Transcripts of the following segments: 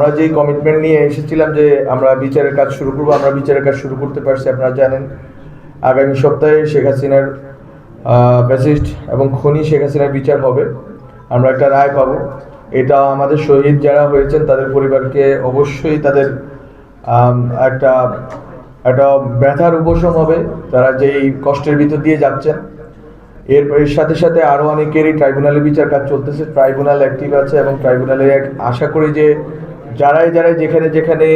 আমরা যেই কমিটমেন্ট নিয়ে এসেছিলাম যে আমরা বিচারের কাজ শুরু করব, আমরা বিচারের কাজ শুরু করতে পারছি, আপনারা জানেন। আগামী সপ্তাহে শেখ হাসিনার প্যাসিস্ট এবং খনি শেখ হাসিনার বিচার হবে। আমরা একটা রায় পাবো। এটা আমাদের শহীদ যারা হয়েছেন, তাদের পরিবারকে অবশ্যই তাদের একটা একটা ব্যথার উপশম হবে। তারা যেই কষ্টের ভিতর দিয়ে যাচ্ছেন, এর এর সাথে সাথে আরও অনেকেরই ট্রাইব্যুনালে বিচার কাজ চলতেছে। ট্রাইব্যুনাল অ্যাক্টিভ আছে এবং ট্রাইব্যুনালে এক- আশা করি যে যারাই যারাই যেখানে যেখানে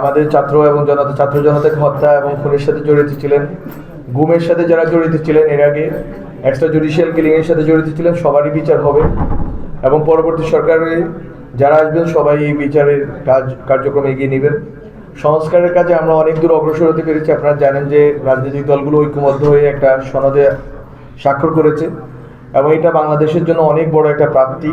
আমাদের ছাত্র এবং জনতা, ছাত্র জনতাকে হত্যা এবং খুনের সাথে জড়িত ছিলেন, গুমের সাথে যারা জড়িত ছিলেন এর আগে এক্সট্রা জুডিশিয়াল কিলিংয়ের সাথে জড়িত ছিলেন, সবারই বিচার হবে। এবং পরবর্তী সরকারে যারা আসবেন, সবাই এই বিচারের কাজ, কার্যক্রম এগিয়ে নেবেন। সংস্কারের কাজে আমরা অনেক দূর অগ্রসর হতে পেরেছি। আপনারা জানেন যে রাজনৈতিক দলগুলো ঐক্যবদ্ধ হয়ে একটা সনদে স্বাক্ষর করেছে। এবং এটা বাংলাদেশের জন্য অনেক বড় একটা প্রাপ্তি।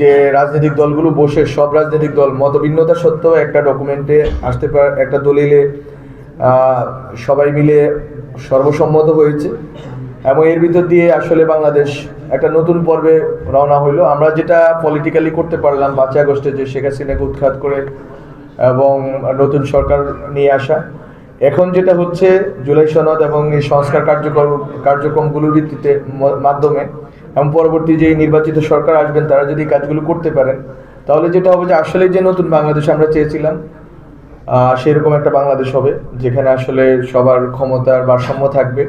যে রাজনৈতিক দলগুলো বসে, সব রাজনৈতিক দল মতভিন্নতা সত্ত্বেও একটা ডকুমেন্টে আসতে পারে, একটা দলিলে সবাই মিলে সর্বসম্মত হয়েছে এবং এর ভিতর দিয়ে আসলে বাংলাদেশ একটা নতুন পর্বে রওনা হইল। আমরা যেটা পলিটিক্যালি করতে পারলাম পাঁচই আগস্টে যে শেখ হাসিনাকে উৎখাত করে এবং নতুন সরকার নিয়ে আসা। এখন যেটা হচ্ছে জুলাই সনদ এবং এই সংস্কার কার্যক্রম কার্যক্রমগুলোর ভিত্তিতে মাধ্যমে এবং পরবর্তী যে নির্বাচিত সরকার আসবেন তারা যদি কাজগুলো করতে পারেন তাহলে যেটা হবে যে আসলে যে নতুন বাংলাদেশ আমরা চেয়েছিলাম আহ, সেরকম একটা বাংলাদেশ হবে যেখানে আসলে সবার ক্ষমতার ভারসাম্য থাকবে।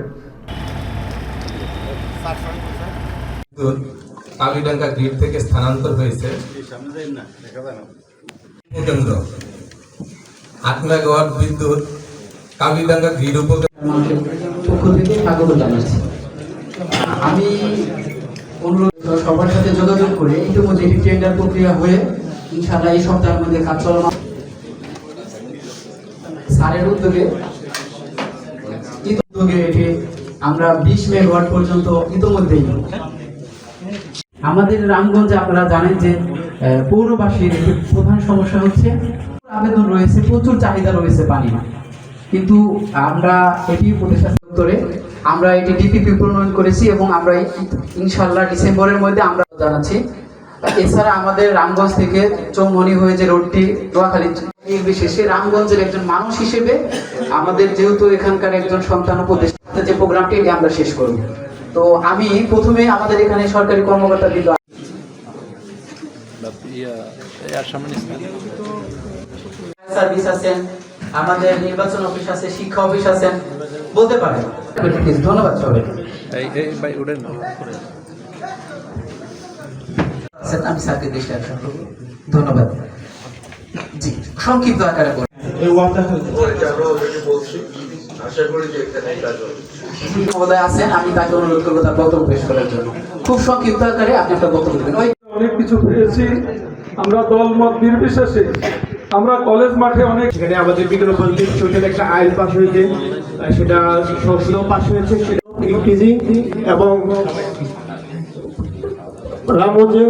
কালীডাঙ্গা গ্রিড থেকে স্থানান্তর হয়েছে। কেন্দ্র আট মেগাওয়াট বিদ্যুৎ কালীডাঙ্গা গ্রিড উপকেন্দ্র পক্ষ থেকে স্বাগত জানাচ্ছি। আমি অনুরোধ সবার সাথে যোগাযোগ করে ইতিমধ্যে একটি টেন্ডার প্রক্রিয়া হয়ে ইনশাআল্লাহ এই সপ্তাহের মধ্যে কাজ স্যারের উদ্যোগে উদ্যোগে এটি আমরা বিশ মেগাওয়াট পর্যন্ত ইতিমধ্যেই আমাদের রামগঞ্জে আপনারা জানেন যে পৌরবাসীর প্রধান সমস্যা হচ্ছে, আবেদন রয়েছে, প্রচুর চাহিদা রয়েছে পানি কিন্তু আমরা এটি উপদেষ্টা দপ্তরে আমরা এটি ডিপিপি প্রণয়ন করেছি এবং আমরা ইনশাল্লাহ ডিসেম্বরের মধ্যে আমরা জানাচ্ছি। এছাড়া আমাদের রামগঞ্জ থেকে চৌমনি হয়ে যে রোডটি, নোয়াখালী এই বিশেষে রামগঞ্জের একজন মানুষ হিসেবে আমাদের যেহেতু এখানকার একজন সন্তান উপদেষ্টা যে প্রোগ্রামটি এটি আমরা শেষ করব। তো আমি প্রথমে আমাদের এখানে সরকারি কর্মকর্তা কিন্তু সার্ভিস আছেন, আমাদের নির্বাচন অফিস আছে, শিক্ষা অফিস আছেন, বলতে পারেন। ধন্যবাদ সবাই এই এই ভাই উঠেন। না স্যার আমি স্যারকে দৃষ্টি ধন্যবাদ। জি সংক্ষিপ্ত আকারে বলুন। আশা করি যে এখানে কাজ হবে। মহোদয় আছেন আমি তাকে অনুরোধ করব তার বক্তব্য পেশ করার জন্য। খুব সংক্ষিপ্ত আকারে আপনি একটা বক্তব্য দেবেন অনেক কিছু পেয়েছি। আমরা দল মত নির্বিশেষে। আমরা কলেজ মাঠে অনেক সেখানে আমাদের বিগত একটা আইন পাস হয়েছে। সেটা সংসদেও পাশ হয়েছে সেটা ইনক্রিজিং এবং রামগঞ্জে